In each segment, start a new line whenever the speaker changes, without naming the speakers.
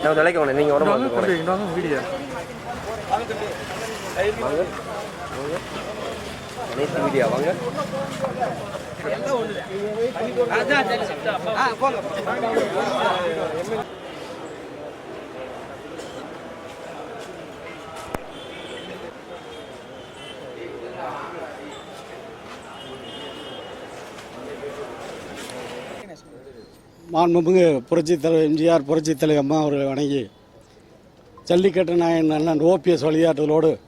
நான் விலைக்கு வேணும் நீங்கள் உடம்பு வந்து போகிறேன்
வீடியோ.
வாங்க. அனைத்து வீடியோ வாங்க
மாண்புமிகு புரட்சி தலைவர் எம்ஜிஆர் புரட்சி தலைவர் அம்மா அவர்களை வணங்கி ஜல்லிக்கட்டு நாயன் அண்ணன் ஓபிஎஸ் வழிகாட்டுதலோடு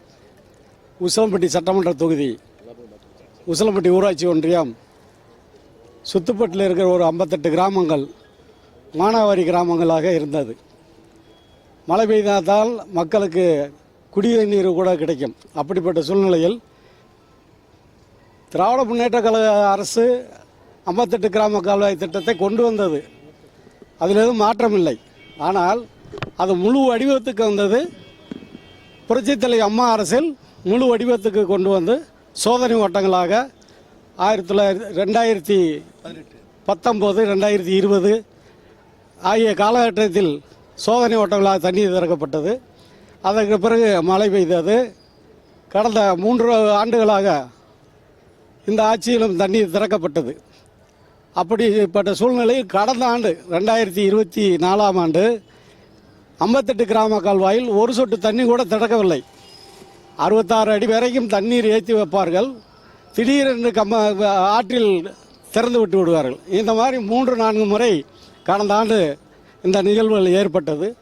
உசிலம்பட்டி சட்டமன்ற தொகுதி உசிலம்பட்டி ஊராட்சி ஒன்றியம் சுத்துப்பட்டில் இருக்கிற ஒரு ஐம்பத்தெட்டு கிராமங்கள் மானாவாரி கிராமங்களாக இருந்தது. மழை பெய்தால் மக்களுக்கு குடிநீர் கூட கிடைக்கும். அப்படிப்பட்ட சூழ்நிலையில் திராவிட முன்னேற்ற கழக அரசு ஐம்பத்தெட்டு கிராம கால்வாய் திட்டத்தை கொண்டு வந்தது. அதில் எதுவும் மாற்றம் இல்லை ஆனால் அது முழு வடிவத்துக்கு வந்தது. புரட்சித்தலை அம்மா அரசில் முழு வடிவத்துக்கு கொண்டு வந்து சோதனை ஓட்டங்களாக ஆயிரத்தி தொள்ளாயிரத்தி ரெண்டாயிரத்தி பத்தொம்போது ரெண்டாயிரத்தி இருபது ஆகிய காலகட்டத்தில் சோதனை ஓட்டங்களாக தண்ணீர் திறக்கப்பட்டது. அதற்கு பிறகு மழை பெய்தது. கடந்த மூன்று ஆண்டுகளாக இந்த ஆட்சியிலும் தண்ணீர் திறக்கப்பட்டது. அப்படிப்பட்ட சூழ்நிலையில் கடந்த ஆண்டு ரெண்டாயிரத்தி இருபத்தி நாலாம் ஆண்டு ஐம்பத்தெட்டு கிராம கால்வாயில் ஒரு சொட்டு தண்ணி கூட திறக்கவில்லை. அறுபத்தாறு அடி வரைக்கும் தண்ணீர் ஏற்றி வைப்பார்கள். திடீரென்று கம்ம ஆற்றில் திறந்து விட்டு விடுவார்கள். இந்த மாதிரி மூன்று நான்கு முறை கடந்த ஆண்டு இந்த நிகழ்வுகள் ஏற்பட்டது.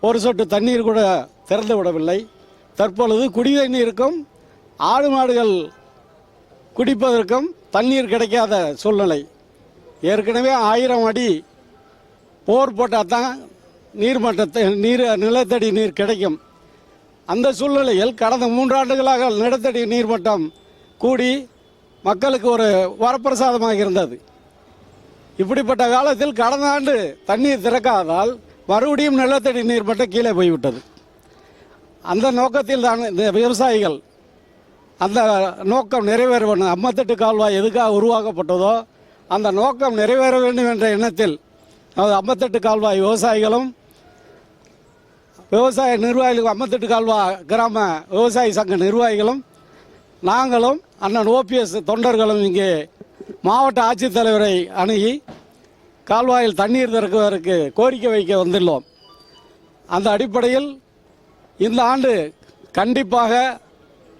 ஒரு சொட்டு தண்ணீர் கூட திறந்து விடவில்லை. தற்பொழுது குடிநீருக்கும் ஆடு மாடுகள் குடிப்பதற்கும் தண்ணீர் கிடைக்காத சூழ்நிலை. ஏற்கனவே ஆயிரம் அடி போர் போட்டால் தான் நீர்மட்டத்தை நீர் நிலத்தடி நீர் கிடைக்கும். அந்த சூழ்நிலையில் கடந்த மூன்றாண்டுகளாக நிலத்தடி நீர்மட்டம் கூடி மக்களுக்கு ஒரு வரப்பிரசாதமாக இருந்தது. இப்படிப்பட்ட காலத்தில் கடந்த ஆண்டு தண்ணீர் திறக்காதால் மறுபடியும் நிலத்தடி நீர்மட்டம் கீழே போய்விட்டது. அந்த நோக்கத்தில் தான் இந்த விவசாயிகள் அந்த நோக்கம் நிறைவேற அம்மத்தட்டு கால்வாய் எதுக்காக உருவாக்கப்பட்டதோ அந்த நோக்கம் நிறைவேற வேண்டும் என்ற எண்ணத்தில் நமது ஐம்பத்தெட்டு கால்வாய் விவசாயிகளும் விவசாய நிர்வாகிகள் ஐம்பத்தெட்டு கால்வாய் கிராம விவசாய சங்க நிர்வாகிகளும் நாங்களும் அண்ணன் ஓபிஎஸ் தொண்டர்களும் இங்கே மாவட்ட ஆட்சித்தலைவரை அணுகி கால்வாயில் தண்ணீர் திறக்குவதற்கு கோரிக்கை வைக்க வந்துள்ளோம். அந்த அடிப்படையில் இந்த ஆண்டு கண்டிப்பாக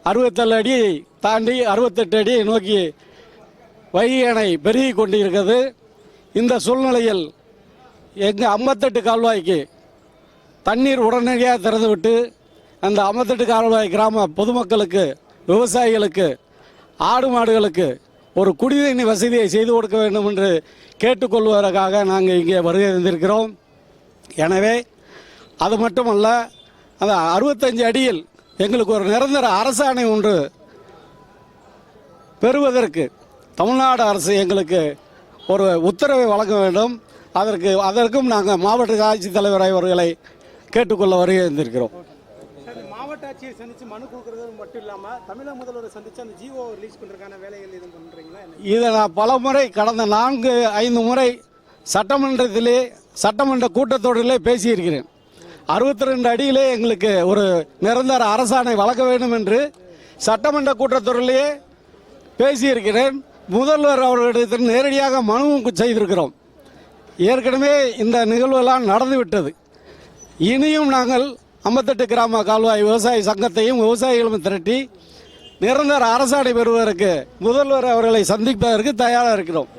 அறுபத்தேழு அடி தாண்டி அறுபத்தெட்டு அடியை நோக்கி வைகை அணை பெருகி கொண்டிருக்கிறது இந்த சூழ்நிலையில் எங்கள் ஐம்பத்தெட்டு கால்வாய்க்கு தண்ணீர் உடனடியாக திறந்துவிட்டு அந்த ஐம்பத்தெட்டு கால்வாய் கிராம பொதுமக்களுக்கு விவசாயிகளுக்கு ஆடு மாடுகளுக்கு ஒரு குடிநீர் வசதியை செய்து கொடுக்க வேண்டும் என்று கேட்டுக்கொள்வதற்காக நாங்கள் இங்கே வருகை தந்திருக்கிறோம். எனவே அது மட்டுமல்ல அந்த அறுபத்தஞ்சு அடியில் எங்களுக்கு ஒரு நிரந்தர அரசாணை ஒன்று பெறுவதற்கு தமிழ்நாடு அரசு எங்களுக்கு ஒரு உத்தரவை வழங்க வேண்டும். அதற்கு அதற்கும் நாங்கள் மாவட்ட ஆட்சித்தலைவர் அவர்களை கேட்டுக்கொள்ள வருகை இருந்திருக்கிறோம்
சார் மாவட்ட ஆட்சியை சந்திச்சு மனு கொடுக்கறது மட்டும் இல்லாம தமிழக முதல்வரை சந்திச்சு அந்த ஜிஓ ரிலீஸ் பண்றதுக்கான வேலைகள் எதுவும் பண்றீங்களா என்ன?
இதை நான் பல முறை கடந்த நான்கு ஐந்து முறை சட்டமன்றத்திலே சட்டமன்ற கூட்டத்தொடரிலே பேசியிருக்கிறேன். அறுபத்தி ரெண்டு அடியிலே எங்களுக்கு ஒரு நிரந்தர அரசாணை வழங்க வேண்டும் என்று சட்டமன்ற கூட்டத்தொடரிலேயே பேசியிருக்கிறேன். முதல்வர் அவர்களிடத்தில் நேரடியாக மனுவும் செய்திருக்கிறோம். ஏற்கனவே இந்த நிகழ்வெல்லாம் நடந்துவிட்டது. இனியும் நாங்கள் ஐம்பத்தெட்டு கிராம கால்வாய் விவசாய சங்கத்தையும் விவசாயிகளும் திரட்டி நிரந்தர அரசாணை பெறுவதற்கு முதல்வர் அவர்களை சந்திப்பதற்கு தயாராக இருக்கிறோம்.